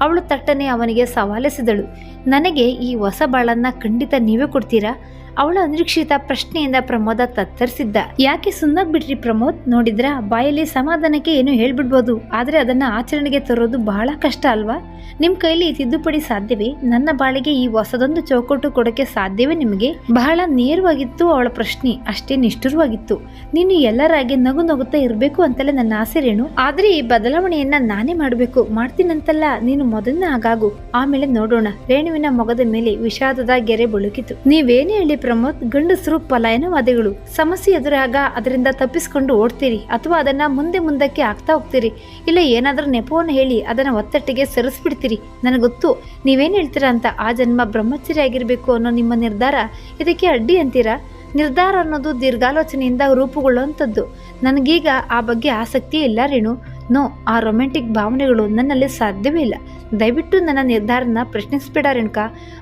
ಅವಳು ತಟ್ಟನೆ ಅವನಿಗೆ ಸವಾಲಿಸಿದಳು. ನನಗೆ ಈ ಹೊಸ ಬಾಳನ್ನ ಖಂಡಿತ ನೀವೇ ಕೊಡ್ತೀರಾ? ಅವಳ ಅನಿರೀಕ್ಷಿತ ಪ್ರಶ್ನೆಯಿಂದ ಪ್ರಮೋದ ತತ್ತರಿಸಿದ್ದ. ಯಾಕೆ ಸುಮ್ಮನಾಗ್ ಬಿಡ್ರಿ ಪ್ರಮೋದ್? ನೋಡಿದ್ರ? ಬಾಯಲ್ಲಿ ಸಮಾಧಾನಕ್ಕೆ ಏನು ಹೇಳ್ಬಿಡ್ಬೋದು. ಆದ್ರೆ ಅದನ್ನ ಆಚರಣೆಗೆ ತರೋದು ಬಹಳ ಕಷ್ಟ ಅಲ್ವಾ? ನಿಮ್ ಕೈಲಿ ತಿದ್ದುಪಡಿ ಸಾಧ್ಯವೇ? ನನ್ನ ಬಾಳಿಗೆ ಈ ಹೊಸದೊಂದು ಚೌಕಟ್ಟು ಕೊಡಕ್ಕೆ ಸಾಧ್ಯವೇ ನಿಮಗೆ? ಬಹಳ ನೇರವಾಗಿತ್ತು ಅವಳ ಪ್ರಶ್ನೆ, ಅಷ್ಟೇ ನಿಷ್ಠುರವಾಗಿತ್ತು. ನೀನು ಎಲ್ಲರಾಗಿ ನಗು ನಗುತ್ತಾ ಇರಬೇಕು ಅಂತಲೇ ನನ್ನ ಆಸೆ ರೇಣು. ಆದರೆ ಈ ಬದಲಾವಣೆಯನ್ನ ನಾನೇ ಮಾಡಬೇಕು. ಮಾಡ್ತೀನಂತಲ್ಲ, ನೀನು ಮೊದಲನೇ ಆಗಾಗು. ಆಮೇಲೆ ನೋಡೋಣ. ರೇಣುವಿನ ಮೊಗದ ಮೇಲೆ ವಿಷಾದದ ಗೆರೆ ಬಳುಕಿತು. ನೀವೇನೇ ಹೇಳಿ ಪ್ರಮೋದ್, ಗಂಡಸರು ಪಲಾಯನವಾದಿಗಳು. ಸಮಸ್ಯೆ ಎದುರಾಗ ಅದರಿಂದ ತಪ್ಪಿಸ್ಕೊಂಡು ಓಡ್ತೀರಿ, ಅಥವಾ ಅದನ್ನ ಮುಂದೆ ಮುಂದಕ್ಕೆ ಆಗ್ತಾ ಹೋಗ್ತೀರಿ. ಇಲ್ಲ ಏನಾದರೂ ನೆಪವನ್ನು ಹೇಳಿ ಅದನ್ನ ಒತ್ತಟ್ಟಿಗೆ ಸರಿಸ್ಬಿಡ್ತೀರಿ. ನನಗೊತ್ತು ನೀವೇನು ಹೇಳ್ತೀರಾ ಅಂತ ಆ ಜನ್ಮ ಬ್ರಹ್ಮಚರ್ಯ ಆಗಿರಬೇಕು ಅನ್ನೋ ನಿಮ್ಮ ನಿರ್ಧಾರ? ಇದಕ್ಕೆ ಅಡ್ಡಿ ಅಂತೀರಾ? ನಿರ್ಧಾರ ಅನ್ನೋದು ದೀರ್ಘಾಲೋಚನೆಯಿಂದ ರೂಪುಗೊಳ್ಳುವಂಥದ್ದು. ನನಗೀಗ ಆ ಬಗ್ಗೆ ಆಸಕ್ತಿ ಇಲ್ಲ ರೇಣು. ನೋ, ಆ ರೊಮ್ಯಾಂಟಿಕ್ ಭಾವನೆಗಳು ನನ್ನಲ್ಲಿ ಸಾಧ್ಯವೇ ಇಲ್ಲ. ದಯವಿಟ್ಟು ನನ್ನ ನಿರ್ಧಾರನ ಪ್ರಶ್ನಿಸ್ಬೇಡ ರೇಣುಕ.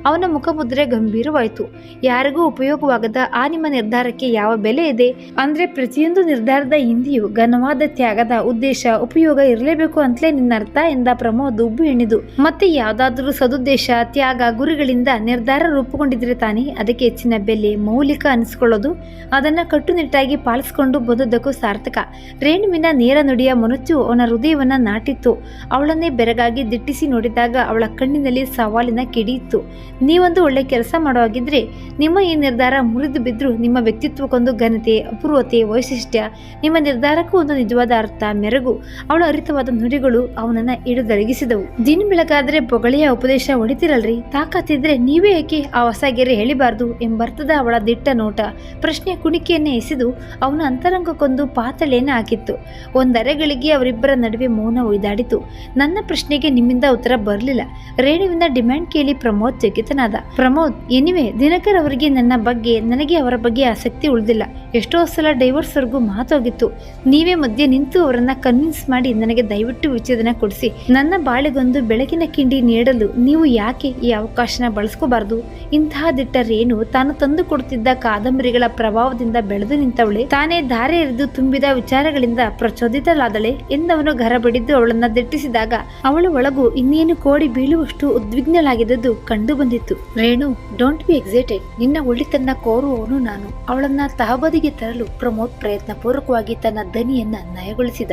ಅವನ ಮುಖಮುದ್ರೆ ಗಂಭೀರವಾಯಿತು. ಯಾರಿಗೂ ಉಪಯೋಗವಾಗದ ಆ ನಿಮ್ಮ ನಿರ್ಧಾರಕ್ಕೆ ಯಾವ ಬೆಲೆ ಇದೆ? ಅಂದ್ರೆ ಪ್ರತಿಯೊಂದು ನಿರ್ಧಾರದ ಹಿಂದೆಯೂ ಘನವಾದ ತ್ಯಾಗದ ಉದ್ದೇಶ, ಉಪಯೋಗ ಇರಲೇಬೇಕು ಅಂತಲೇ ನಿನ್ನ ಅರ್ಥ ಎಂದ ಪ್ರಮೋದ್ ಉಬ್ಬು ಎಣಿದು ಮತ್ತೆ ಯಾವ್ದಾದ್ರೂ ಸದುದ್ದೇಶ, ತ್ಯಾಗ, ಗುರಿಗಳಿಂದ ನಿರ್ಧಾರ ರೂಪುಗೊಂಡಿದ್ರೆ ತಾನೇ ಅದಕ್ಕೆ ಹೆಚ್ಚಿನ ಬೆಲೆ, ಮೌಲಿಕ ಅನಿಸ್ಕೊಳ್ಳೋದು. ಅದನ್ನ ಕಟ್ಟುನಿಟ್ಟಾಗಿ ಪಾಲಿಸಿಕೊಂಡು ಬಂದದ್ದಕ್ಕೂ ಸಾರ್ಥಕ. ರೇಣುವಿನ ನೇರ ನುಡಿಯ ಮನುಚು ಅವನ ಹೃದಯವನ್ನ ನಾಟಿತ್ತು. ಅವಳನ್ನೇ ಬೆರಗಾಗಿ ದಿಟ್ಟಿಸಿ ನೋಡಿದಾಗ ಅವಳ ಕಣ್ಣಿನಲ್ಲಿ ಸವಾಲಿನ ಕಿಡಿಯಿತ್ತು ನೀವೊಂದು ಒಳ್ಳೆ ಕೆಲಸ ಮಾಡೋ ಹಾಗಿದ್ರೆ ನಿಮ್ಮ ಈ ನಿರ್ಧಾರ ಮುರಿದು ಬಿದ್ದರೂ ನಿಮ್ಮ ವ್ಯಕ್ತಿತ್ವಕ್ಕೊಂದು ಘನತೆ, ಅಪೂರ್ವತೆ, ವೈಶಿಷ್ಟ್ಯ, ನಿಮ್ಮ ನಿರ್ಧಾರಕ್ಕೂ ಒಂದು ನಿಜವಾದ ಅರ್ಥ, ಮೆರಗು, ಅವಳ ಅರಿತವಾದ ನುಡಿಗಳು ಅವನನ್ನ ಹಿಡಿದೊರಗಿಸಿದವು. ದಿನ ಬೆಳಗಾದ್ರೆ ಬೊಗಳೆಯ ಉಪದೇಶ ಹೊಡಿತಿರಲ್ರಿ? ತಾಕತ್ತಿದ್ರೆ ನೀವೇ ಏಕೆ ಆ ಹೊಸ ಗೆರೆ ಹೇಳಿಬಾರ್ದು ಎಂಬರ್ಥದ ಅವಳ ದಿಟ್ಟ ನೋಟ, ಪ್ರಶ್ನೆ ಕುಣಿಕೆಯನ್ನೇ ಎಸೆದು ಅವನ ಅಂತರಂಗಕ್ಕೊಂದು ಪಾತಳೆಯನ್ನು ಹಾಕಿತ್ತು. ಒಂದರೆಗಳಿಗೆ ಅವರಿಬ್ಬರ ನಡುವೆ ಮೌನ ಒಯ್ದಾಡಿತು. ನನ್ನ ಪ್ರಶ್ನೆಗೆ ನಿಮ್ಮಿಂದ ಉತ್ತರ ಬರಲಿಲ್ಲ. ರೇಣುವಿನ ಡಿಮ್ಯಾಂಡ್ ಕೇಳಿ ಪ್ರಮೋದ್ ಚಕಿತನಾದ. ಪ್ರಮೋದ್, ಎನಿವೆ, ದಿನಕರ್ ಅವರಿಗೆ ನನ್ನ ಬಗ್ಗೆ, ನನಗೆ ಅವರ ಬಗ್ಗೆ ಆಸಕ್ತಿ ಉಳಿದಿಲ್ಲ. ಎಷ್ಟೋ ಸಲ ಡೈವರ್ಸ್ವರೆಗೂ ಮಾತೋಗಿತ್ತು ನೀವೇ ಮಧ್ಯೆ ನಿಂತು ಅವರನ್ನ ಕನ್ವಿನ್ಸ್ ಮಾಡಿ ನನಗೆ ದಯವಿಟ್ಟು ವಿಚ್ಛೇದನ ಕೊಡಿಸಿ. ನನ್ನ ಬಾಳಿಗೊಂದು ಬೆಳಕಿನ ಕಿಂಡಿ ನೀಡಲು ನೀವು ಯಾಕೆ ಈ ಅವಕಾಶನ ಬಳಸ್ಕೋಬಾರದು? ಇಂತಹ ದಿಟ್ಟ ರೇಣು ತಾನು ತಂದು ಕೊಡುತ್ತಿದ್ದ ಕಾದಂಬರಿಗಳ ಪ್ರಭಾವದಿಂದ ಬೆಳೆದು ನಿಂತವಳೆ. ತಾನೇ ಧಾರೆ ಎರೆದು ತುಂಬಿದ ವಿಚಾರಗಳಿಂದ ಪ್ರಚೋದಿತಳಾದಳೆ. ಎಂದವನು ಗರ ಬಿಡಿದ್ದು ಅವಳನ್ನ ದಿಟ್ಟಿಸಿದಾಗ ಅವಳ ಒಳಗು ಇನ್ನೇನು ಕೋಡಿ ಬೀಳುವಷ್ಟು ಉದ್ವಿಗ್ನಳಾಗಿದ್ದದ್ದು ಕಂಡು ಬಂದಿತ್ತು. ರೇಣು ಡೋಂಟ್ ಬಿ ಎಕ್ಸೈಟೆಡ್ ನಿನ್ನ ಒಳ್ಳಿತನ್ನ ಕೋರುವವನು ನಾನು. ಅವಳನ್ನ ತಹಬದಿಗೆ ತರಲು ಪ್ರಮೋದ್ ಪ್ರಯತ್ನ ಪೂರ್ವಕವಾಗಿ ತನ್ನ ದನಿಯನ್ನ ನಯಗೊಳಿಸಿದ.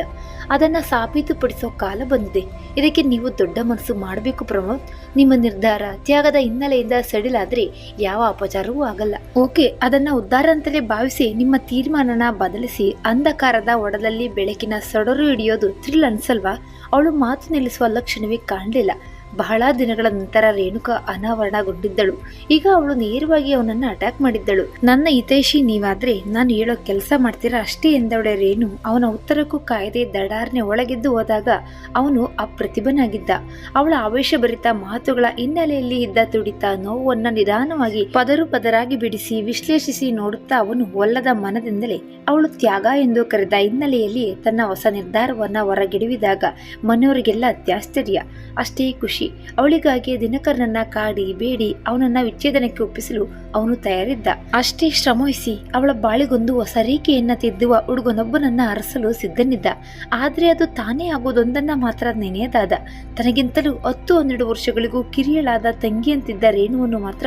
ಅದನ್ನ ಸಾಬೀತುಪಡಿಸೋ ಕಾಲ ಬಂದಿದೆ. ಇದಕ್ಕೆ ನೀವು ದೊಡ್ಡ ಮನಸ್ಸು ಮಾಡಬೇಕು ಪ್ರಮೋದ್. ನಿಮ್ಮ ನಿರ್ಧಾರ ತ್ಯಾಗದ ಹಿನ್ನೆಲೆಯಿಂದ ಸಡಿಲಾದ್ರೆ ಯಾವ ಅಪಚಾರವೂ ಆಗಲ್ಲ. ಓಕೆ, ಅದನ್ನ ಉದ್ಧಾರ ಅಂತಲೇ ಭಾವಿಸಿ ನಿಮ್ಮ ತೀರ್ಮಾನನ ಬದಲಿಸಿ ಅಂಧಕಾರದ ಒಡದಲ್ಲಿ ಬೆಳಕಿನ ಸೊಡರು ಹಿಡಿಯೋದು ಥ್ರಿಲ್ ಅನ್ಸಲ್ವಾ? ಅವಳು ಮಾತು ನಿಲ್ಲಿಸುವ ಲಕ್ಷಣವೇ ಕಾಣಲಿಲ್ಲ. ಬಹಳ ದಿನಗಳ ನಂತರ ರೇಣುಕಾ ಅನಾವರಣಗೊಂಡಿದ್ದಳು. ಈಗ ಅವಳು ನೇರವಾಗಿ ಅವನನ್ನ ಅಟ್ಯಾಕ್ ಮಾಡಿದ್ದಳು. ನನ್ನ ಹಿತೈಷಿ ನೀವಾದ್ರೆ ನಾನು ಹೇಳೋ ಕೆಲಸ ಮಾಡ್ತೀರಾ ಅಷ್ಟೇ ಎಂದವಳೆ ರೇಣು. ಅವನ ಉತ್ತರಕ್ಕೂ ಕಾಯ್ದೆ ದಡಾರ್ನೆ ಒಳಗೆದ್ದು ಹೋದಾಗ ಅವನು ಅಪ್ರತಿಭನಾಗಿದ್ದ. ಅವಳ ಆವೇಶಭರಿತ ಮಾತುಗಳ ಹಿನ್ನೆಲೆಯಲ್ಲಿ ಇದ್ದ ತುಡಿತ ನೋವನ್ನ ನಿಧಾನವಾಗಿ ಪದರು ಪದರಾಗಿ ಬಿಡಿಸಿ ವಿಶ್ಲೇಷಿಸಿ ನೋಡುತ್ತಾ ಅವನು ಒಲ್ಲದ ಮನದಿಂದಲೇ ಅವಳು ತ್ಯಾಗ ಎಂದು ಕರೆದ ಹಿನ್ನೆಲೆಯಲ್ಲಿ ತನ್ನ ಹೊಸ ನಿರ್ಧಾರವನ್ನ ಹೊರಗಿಡುವಿದಾಗ ಮನೆಯವರಿಗೆಲ್ಲ ಅತ್ಯಾಶ್ಚರ್ಯ. ಅಷ್ಟೇ ಖುಷಿ. ಖುಷಿ ಅವಳಿಗಾಗಿ ದಿನಕರನನ್ನ ಕಾಡಿ ಬೇಡಿ, ಅವನನ್ನ ವಿಚ್ಛೇದನಕ್ಕೆ ಒಪ್ಪಿಸಲು ಅವನು ತಯಾರಿದ್ದ. ಅಷ್ಟೇ ಶ್ರಮವಹಿಸಿ ಅವಳ ಬಾಳಿಗೊಂದು ಹೊಸ ರೀಕೆಯನ್ನ ತಿದ್ದುವ ಹುಡುಗನೊಬ್ಬನನ್ನ ಅರಸಲು ಸಿದ್ಧನಿದ್ದ. ಆದ್ರೆ ಅದು ತಾನೇ ಆಗೋದೊಂದನ್ನ ಮಾತ್ರ ನೆನೆಯದಾದ. ತನಗಿಂತಲೂ ಹತ್ತು ಹನ್ನೆರಡು ವರ್ಷಗಳಿಗೂ ಕಿರಿಯಳಾದ ತಂಗಿಯಂತಿದ್ದ ರೇಣುವನ್ನು ಮಾತ್ರ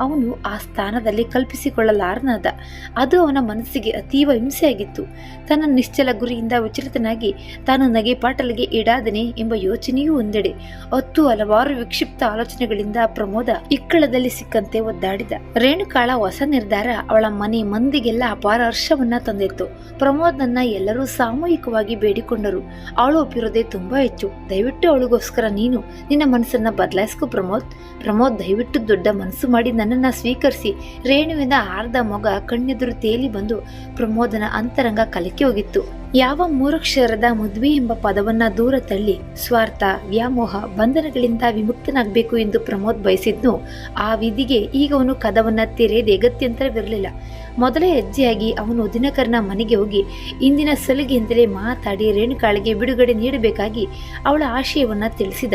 ಅವನು ಆ ಸ್ಥಾನದಲ್ಲಿ ಕಲ್ಪಿಸಿಕೊಳ್ಳಲಾರನಾದ. ಅದು ಅವನ ಮನಸ್ಸಿಗೆ ಅತೀವ ಹಿಂಸೆಯಾಗಿತ್ತು. ತನ್ನ ನಿಶ್ಚಲ ಗುರಿಯಿಂದ ವಿಚಲಿತನಾಗಿ ತಾನು ನಗೆ ಪಾಟಲಿಗೆ ಈಡಾದನೆ ಎಂಬ ಯೋಚನೆಯೂ ಒಂದೆಡೆ. ಹತ್ತು ಹಲವಾರು ವಿಕ್ಷಿಪ್ತ ಆಲೋಚನೆಗಳಿಂದ ಪ್ರಮೋದ ಇಕ್ಕಳದಲ್ಲಿ ಸಿಕ್ಕಂತೆ ಒದ್ದಾಡಿದ. ರೇಣುಕಾಳ ಹೊಸ ನಿರ್ಧಾರ ಅವಳ ಮನೆ ಮಂದಿಗೆಲ್ಲ ಅಪಾರ ಹರ್ಷವನ್ನ ತಂದಿತ್ತು. ಪ್ರಮೋದ್ನನ್ನ ಎಲ್ಲರೂ ಸಾಮೂಹಿಕವಾಗಿ ಬೇಡಿಕೊಂಡರು. ಅವಳು ಒಪ್ಪಿರೋದೇ ತುಂಬಾ ಹೆಚ್ಚು. ದಯವಿಟ್ಟು ಅವಳಿಗೋಸ್ಕರ ನೀನು ನಿನ್ನ ಮನಸ್ಸನ್ನ ಬದಲಾಯಿಸ್ಕೊ ಪ್ರಮೋದ್. ಪ್ರಮೋದ್, ದಯವಿಟ್ಟು ದೊಡ್ಡ ಮನಸ್ಸು ಮಾಡಿ ನನ್ನನ್ನ ಸ್ವೀಕರಿಸಿ. ರೇಣುವಿನ ಆರ್ಧ ಮೊಗ ಕಣ್ಣೆದುರು ತೇಲಿ ಬಂದು ಪ್ರಮೋದನ ಅಂತರಂಗ ಕಲಕಿ ಹೋಗಿತ್ತು. ಯಾವ ಮೂರಕ್ಷರದ ಮದುವೆ ಎಂಬ ಪದವನ್ನ ದೂರ ತಳ್ಳಿ ಸ್ವಾರ್ಥ, ವ್ಯಾಮೋಹ, ಬಂಧನಗಳಿಂದ ವಿಮುಕ್ತನಾಗಬೇಕು ಎಂದು ಪ್ರಮೋದ್ ಬಯಸಿದ್ನು, ಆ ವಿಧಿಗೆ ಈಗ ಅವನು ಕದವನ್ನ ತೆರೆಯದೆ ಗತ್ಯಂತರವಿರಲಿಲ್ಲ. ಮೊದಲ ಹೆಜ್ಜೆಯಾಗಿ ಅವನು ದಿನಕರನ ಮನೆಗೆ ಹೋಗಿ ಇಂದಿನ ಸಲಿಗೆಯಿಂದಲೇ ಮಾತಾಡಿ ರೇಣುಕಾಳಿಗೆ ಬಿಡುಗಡೆ ನೀಡಬೇಕಾಗಿ ಅವಳ ಆಶಯವನ್ನ ತಿಳಿಸಿದ.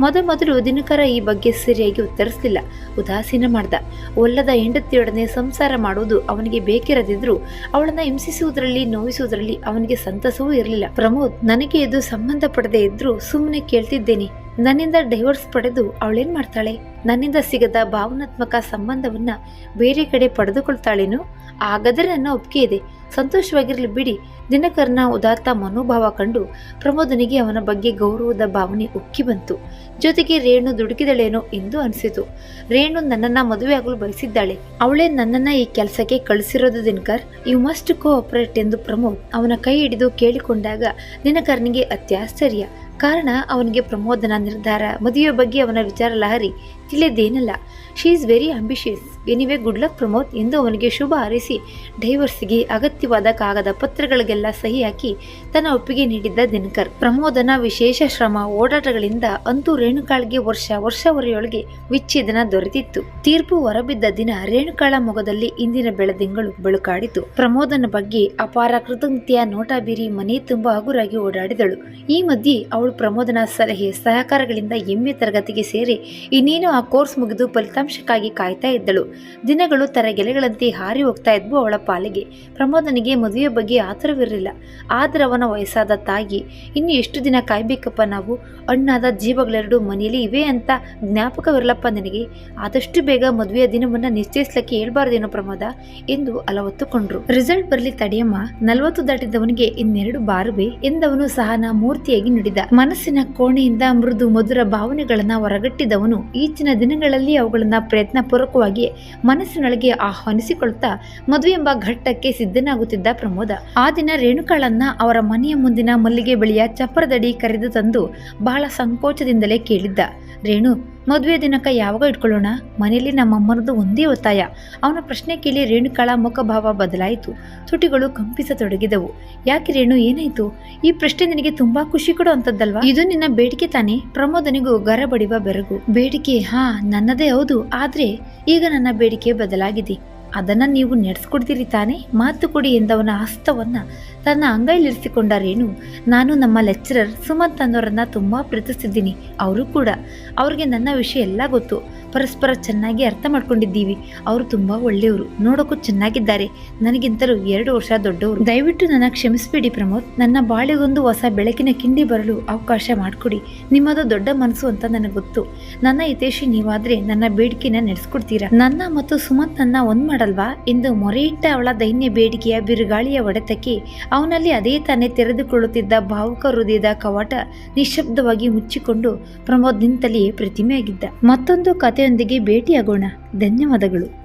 ಮೊದಮೊದಲು ದಿನಕರ ಈ ಬಗ್ಗೆ ಸರಿಯಾಗಿ ಉತ್ತರಿಸಲಿಲ್ಲ. ಉದಾಸೀನ ಮಾಡ್ದ. ಒಲ್ಲದ ಹೆಂಡತಿಯೊಡನೆ ಸಂಸಾರ ಮಾಡುವುದು ಅವನಿಗೆ ಬೇಕಿರದಿದ್ರು ಅವಳನ್ನ ಹಿಂಸಿಸುವುದರಲ್ಲಿ, ನೋವಿಸುವುದರಲ್ಲಿ ಅವನಿಗೆ ಸಂತಸವೂ ಇರಲಿಲ್ಲ. ಪ್ರಮೋದ್, ನನಗೆ ಇದು ಸಂಬಂಧ ಪಡದೆ ಸುಮ್ಮನೆ ಕೇಳ್ತಿದ್ದೇನೆ. ನನ್ನಿಂದ ಡೈವರ್ಸ್ ಪಡೆದು ಅವಳೇನ್ ಮಾಡ್ತಾಳೆ? ನನ್ನಿಂದ ಸಿಗದ ಭಾವನಾತ್ಮಕ ಸಂಬಂಧವನ್ನ ಬೇರೆ ಕಡೆ ಪಡೆದುಕೊಳ್ತಾಳೇನು? ಹಾಗಾದರೆ ನನ್ನ ಒಪ್ಪಿಗೆ ಇದೆ. ಸಂತೋಷವಾಗಿರಲಿ ಬಿಡಿ. ದಿನಕರನ ಉದಾತ್ತ ಮನೋಭಾವ ಕಂಡು ಪ್ರಮೋದನಿಗೆ ಅವನ ಬಗ್ಗೆ ಗೌರವದ ಭಾವನೆ ಉಕ್ಕಿ ಬಂತು. ಜೊತೆಗೆ ರೇಣು ದುಡುಕಿದಳೇನೋ ಎಂದು ಅನಿಸಿತು. ರೇಣು ನನ್ನನ್ನ ಮದುವೆಯಾಗಲು ಬಯಸಿದ್ದಾಳೆ. ಅವಳೇ ನನ್ನನ್ನ ಈ ಕೆಲಸಕ್ಕೆ ಕಳಿಸಿರೋದು ದಿನಕರ್. ಯು ಮಸ್ಟ್ ಕೋಆಪರೇಟ್ ಎಂದು ಪ್ರಮೋದ್ ಅವನ ಕೈ ಹಿಡಿದು ಕೇಳಿಕೊಂಡಾಗ ದಿನಕರ್ನಿಗೆ ಅತ್ಯಾಶ್ಚರ್ಯ. ಕಾರಣ, ಅವನಿಗೆ ಪ್ರಮೋದನ ನಿರ್ಧಾರ ಮದುವೆಯ ಬಗ್ಗೆ ಅವನ ವಿಚಾರ ಲಹರಿ. ತಿಳಿಯದೇನಲ್ಲ. She is very ambitious anyway good luck Pramod ಎಂದು ಅವನಿಗೆ ಶುಭ ಹಾರೈಸಿ ಡೈವರ್ಸ್ಗೆ ಅಗತ್ಯವಾದ ಕಾಗದ ಪತ್ರಗಳಿಗೆಲ್ಲ ಸಹಿ ಹಾಕಿ ತನ್ನ ಒಪ್ಪಿಗೆ ನೀಡಿದ್ದ ದಿನಕರ್. ಪ್ರಮೋದನ ವಿಶೇಷ ಶ್ರಮ ಓಡಾಟಗಳಿಂದ ಅಂತೂ ರೇಣುಕಾಳಿಗೆ ವರ್ಷ ವರ್ಷವರೆಯೊಳಗೆ ವಿಚ್ಛೇದನ ದೊರೆತಿತ್ತು. ತೀರ್ಪು ಹೊರಬಿದ್ದ ದಿನ ರೇಣುಕಾಳ ಮೊಗದಲ್ಲಿ ಇಂದಿನ ಬೆಳದಿಂಗಳು ಬೆಳುಕಾಡಿತು. ಪ್ರಮೋದನ ಬಗ್ಗೆ ಅಪಾರ ಕೃತಜ್ಞತೆಯ ನೋಟ ಬೀರಿ ಮನೆ ತುಂಬ ಹಗುರಾಗಿ ಓಡಾಡಿದಳು. ಈ ಮಧ್ಯೆ ಅವಳು ಪ್ರಮೋದನ ಸಲಹೆ ಸಹಕಾರಗಳಿಂದ ಎಮ್ಮೆ ತರಗತಿಗೆ ಸೇರಿ ಇನ್ನೇನು ಆ ಕೋರ್ಸ್ ಮುಗಿದು ಫಲಿತಾಂಶಕ್ಕಾಗಿ ಕಾಯ್ತಾ ಇದ್ದಳು. ದಿನಗಳು ತರಗೆಲೆಗಳಂತೆ ಹಾರಿ ಹೋಗ್ತಾ ಇದ್ವು ಅವಳ ಪಾಲಿಗೆ. ಪ್ರಮೋದನಿಗೆ ಮದುವೆ ಬಗ್ಗೆ ಆತರವಿರಲಿಲ್ಲ. ಆದರೆ ಅವನ ವಯಸ್ಸಾದ ತಾಯಿ, ಇನ್ನು ಎಷ್ಟು ದಿನ ಕಾಯ್ಬೇಕಪ್ಪ ನಾವು? ಅಣ್ಣಾದ ಜೀವಗಳೆರಡು ಮನೆಯಲ್ಲಿ ಇವೆ ಅಂತ ಜ್ಞಾಪಕವಿರಲಪ್ಪ ನಿನಗೆ? ಆದಷ್ಟು ಬೇಗ ಮದುವೆಯ ದಿನವನ್ನು ನಿಶ್ಚಯಿಸ್ಲಿಕ್ಕೆ ಹೇಳ್ಬಾರ್ದೇನೋ ಪ್ರಮೋದ? ಎಂದು ಅಲವತ್ತುಕೊಂಡ್ರು. ರಿಸಲ್ಟ್ ಬರಲಿ ತಡೆಯಮ್ಮ. ನಲವತ್ತು ದಾಟಿದವನಿಗೆ ಇನ್ನೆರಡು ಬಾರುವೆ ಎಂದವನು ಸಹನ ಮೂರ್ತಿಯಾಗಿ ನುಡಿದ. ಮನಸ್ಸಿನ ಕೋಣೆಯಿಂದ ಮೃದು ಮಧುರ ಭಾವನೆಗಳನ್ನ ಹೊರಗಟ್ಟಿದವನು ಈಚಿನ ದಿನಗಳಲ್ಲಿ ಅವುಗಳನ್ನ ಪ್ರಯತ್ನ ಪೂರ್ವಕವಾಗಿ ಮನಸ್ಸಿನೊಳಗೆ ಆಹ್ವಾನಿಸಿಕೊಳ್ಳುತ್ತಾ ಮದುವೆ ಎಂಬ ಘಟ್ಟಕ್ಕೆ ಸಿದ್ಧನಾಗುತ್ತಿದ್ದ ಪ್ರಮೋದ. ಆ ದಿನ ರೇಣುಕಾಳನ್ನ ಅವರ ಮನೆಯ ಮುಂದಿನ ಮಲ್ಲಿಗೆ ಬಳಿಯ ಚಪ್ಪರದಡಿ ಕರೆದು ತಂದು ಬಹಳ ಸಂಕೋಚದಿಂದಲೇ ಕೇಳಿದ್ದ. ರೇಣು ಮದುವೆ ದಿನಕ್ಕೆ ಯಾವಾಗ ಇಟ್ಕೊಳ್ಳೋಣ? ಮನೆಯಲ್ಲಿ ನಮ್ಮಮ್ಮನದು ಒಂದೇ ಒತ್ತಾಯ. ಅವನ ಪ್ರಶ್ನೆ ಕೇಳಿ ರೇಣುಕಾಳ ಮುಖಭಾವ ಬದಲಾಯಿತು. ತುಟಿಗಳು ಕಂಪಿಸತೊಡಗಿದವು. ಯಾಕೆ ರೇಣು, ಏನಾಯ್ತು? ಈ ಪ್ರಶ್ನೆ ನಿನಗೆ ತುಂಬಾ ಖುಷಿ ಕೊಡೋ ಅಂತದ್ದಲ್ವಾ? ಇದು ನಿನ್ನ ಬೇಡಿಕೆ ತಾನೇ. ಪ್ರಮೋದನಿಗೂ ಗರ ಬಡಿವ ಬೆರಗು. ಬೇಡಿಕೆ, ಹಾ, ನನ್ನದೇ ಹೌದು. ಆದ್ರೆ ಈಗ ನನ್ನ ಬೇಡಿಕೆ ಬದಲಾಗಿದೆ. ಅದನ್ನ ನೀವು ನಡೆಸ್ಕೊಡ್ತೀರಿ ತಾನೇ? ಮಾತು ಕೊಡಿ ಎಂದವನ ಹಸ್ತವನ್ನ ತನ್ನ ಅಂಗೈಲಿರಿಸಿಕೊಂಡ ರೇಣು ನಾನು ನಮ್ಮ ಲೆಕ್ಚರರ್ ಸುಮಂತ್ ಅನ್ನೋರನ್ನು ತುಂಬಾ ಪ್ರೀತಿಸ್ತಿದ್ದೀನಿ. ಅವರು ಕೂಡ. ಅವ್ರಿಗೆ ನನ್ನ ವಿಷಯ ಎಲ್ಲ ಗೊತ್ತು. ಪರಸ್ಪರ ಚೆನ್ನಾಗಿ ಅರ್ಥ ಮಾಡ್ಕೊಂಡಿದ್ದೀವಿ. ಅವರು ತುಂಬಾ ಒಳ್ಳೆಯವರು. ನೋಡೋಕ್ಕೂ ಚೆನ್ನಾಗಿದ್ದಾರೆ. ನನಗಿಂತಲೂ ಎರಡು ವರ್ಷ ದೊಡ್ಡವರು. ದಯವಿಟ್ಟು ನನ್ನ ಕ್ಷಮಿಸಬೇಡಿ ಪ್ರಮೋದ್. ನನ್ನ ಬಾಳೆಗೊಂದು ಹೊಸ ಬೆಳಕಿನ ಕಿಂಡಿ ಬರಲು ಅವಕಾಶ ಮಾಡಿಕೊಡಿ. ನಿಮ್ಮದು ದೊಡ್ಡ ಮನಸ್ಸು ಅಂತ ನನಗೆ ಗೊತ್ತು. ನನ್ನ ಹಿತೇಶಿ ನೀವಾದ್ರೆ ನನ್ನ ಬೇಡಿಕೆನ ನಡೆಸ್ಕೊಡ್ತೀರಾ? ನನ್ನ ಮತ್ತು ಸುಮಂತನ್ನ ಒಂದ್ ಮಾಡಲ್ವಾ ಎಂದು ಮೊರೆಯಿಟ್ಟ ಅವಳ ದೈನ್ಯ ಬೇಡಿಕೆಯ ಬಿರುಗಾಳಿಯ ಒಡೆತಕ್ಕೆ ಅವನಲ್ಲಿ ಅದೇ ತಾನೇ ತೆರೆದುಕೊಳ್ಳುತ್ತಿದ್ದ ಭಾವುಕ ಹೃದಯದ ಕವಾಟ ನಿಶ್ಶಬ್ದವಾಗಿ ಮುಚ್ಚಿಕೊಂಡು ಪ್ರಮೋದ್ ನಿಂತಲ್ಲಿಯೇ ಪ್ರತಿಮೆಯಾಗಿದ್ದ. ಮತ್ತೊಂದು ಕಥೆಯೊಂದಿಗೆ ಭೇಟಿಯಾಗೋಣ. ಧನ್ಯವಾದಗಳು.